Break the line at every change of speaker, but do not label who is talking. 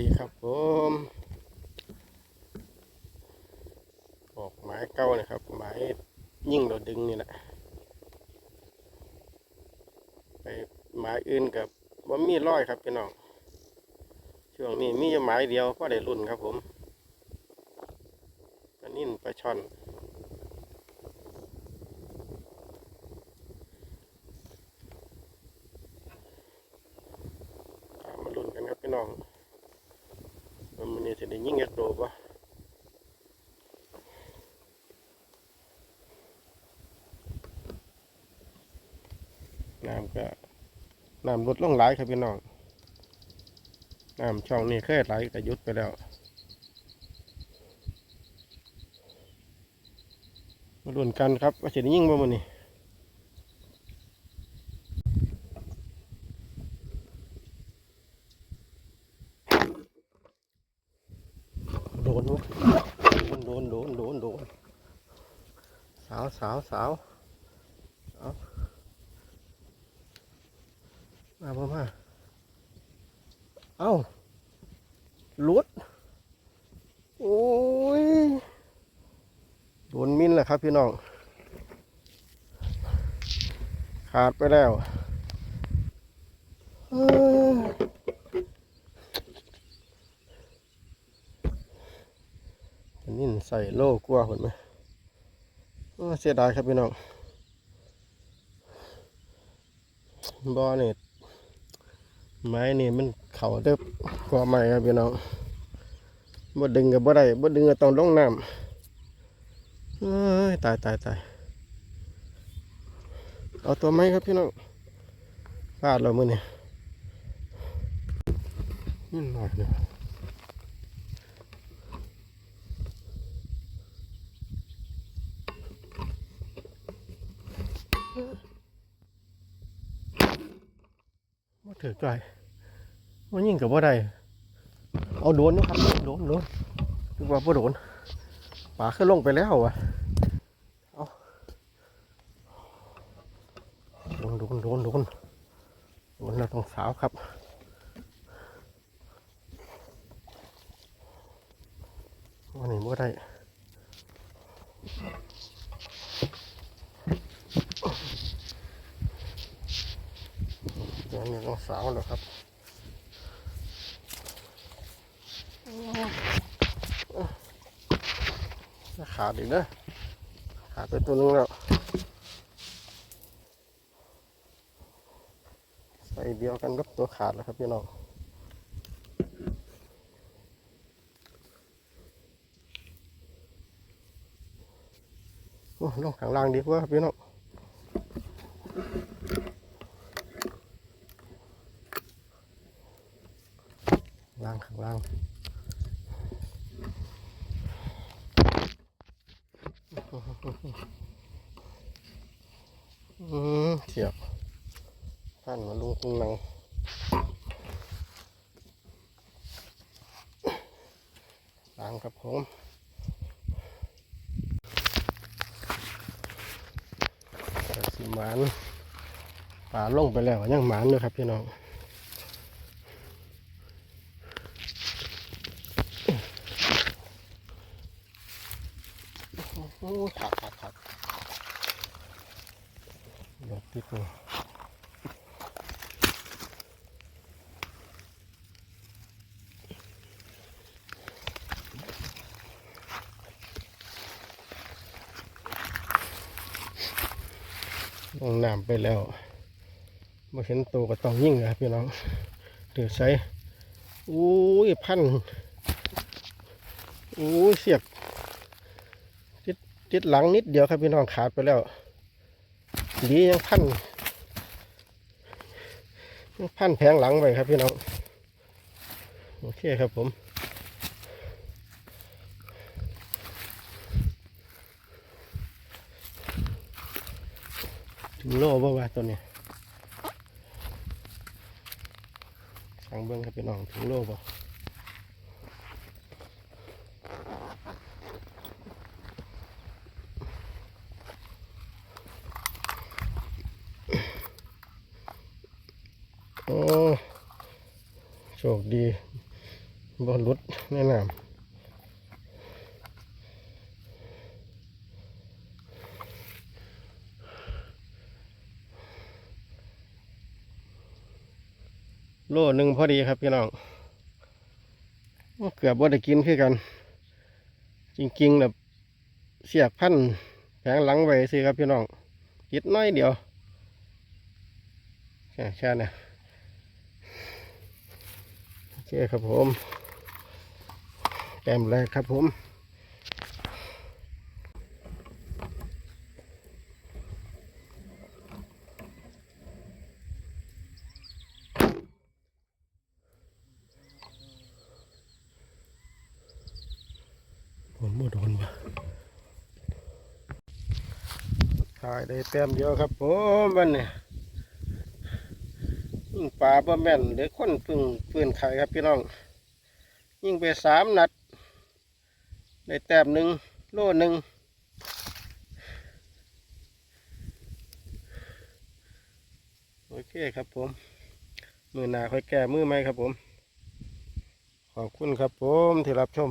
ดีครับผมออกไม้เก้านะครับไม้ยิ่งเราดึงนี่แหละไปไม้อื่นกับว่ามีร้อยครับพี่น้องช่วงนี้มีอยู่ไม้เดียวก็ได้รุ่นครับผมปลานิ่นปลาช่อนตามมารุ่นกันครับพี่น้องว่ามันนี่จะได้ ยิ่งเอ็ดโตปะน้ำก็น้ำลดลงหลายครับพี่น้องน้ำช่องนี้เคยไหลก็หยุดไปแล้วมาลุ้นกันครับว่าจะยิ่งบ่มันนี่ โดนโดนโดนโดนโดนสาวสาวสาวเอามาพ่อมาเอ้าลุดโอ้ยโดนมินแหละครับพี่น้อง ขาดไปแล้วเอ้ยอันนี้ ใส่โล่กลัวคนไหมเอ้อเสียดายครับพี่น้องบอนี่ไม้นี่มันเข่าเด้อกว่าไม้ครับพี่น้องบ่ดึงกับบ่ได้บ่ดึงก็ต้องลงน้ำเอ้ยตายตายตายเอาตัวไหมครับพี่น้องพลาดเราเมื่อนี่นี่หน่อยเดียว บ่ถือไกลมันยิ่งกับบ่ได้เอาโดนนะครับโดนโดนคือว่าบ่โดนป่าขึ้นลงไปแล้วอะเอาโดนโดนโดนโดนโดนเราต้องสาวครับวันนี้บ่ได้เดี๋ยวนี้ต้อง สาวแล้วครับขาดอีกนะขาดไปตัวนึงแล้ว ใส่เดียวกันกับตัวขาดแล้วครับพี่น้องโอ้ลงข้างล่างดีกว่าครับพี่น้องล่าง ข้างล่างอืมเสียบท่านมาลุงคุงนังล้างครับผมสิหมานป่าลงไปแล้วยังหมานเลยครับพี่น้อง โอ้ขาดขาดขาดเลยวติดนี่ลงน้ำไปแล้วมาเห็นตัวก็ต้องยิ่งครับพี่น้องเดือดใส่อู้ยพันอู้ยเสียบ ติดหลังนิดเดียวครับพี่น้องขาดไปแล้วดียังพันยังพันแผงหลังไปครับพี่น้องโอเคครับผมถึงโลบ่ว่าตัวเนี้ยสั่งเบิ้งครับพี่น้องถึงโลบ่ โอ้โชคดีบ่หลุดแน่นอนโลหนึ่งพอดีครับพี่น้องเกือบว่าได้กินคือกัน จริงๆแบบเสียบพันแผงหลังไว้สิครับพี่น้องติดน้อยเดียวแค่แค่นี้ เคครับผมแต้มแรกครับผมผมบ่โดนวะถ่ายได้แต้มเดียวครับผมวันนี้ ยิงปลาบ่แม่นเดี๋ยวคนพึ่งปืนไข่ครับพี่น้อง ยิ่งไปสามนัดได้แต้มหนึ่งโลหนึ่งโอเคครับผม มือหนาค่อยแก้มือไหมครับผม ขอบคุณครับผมที่รับชม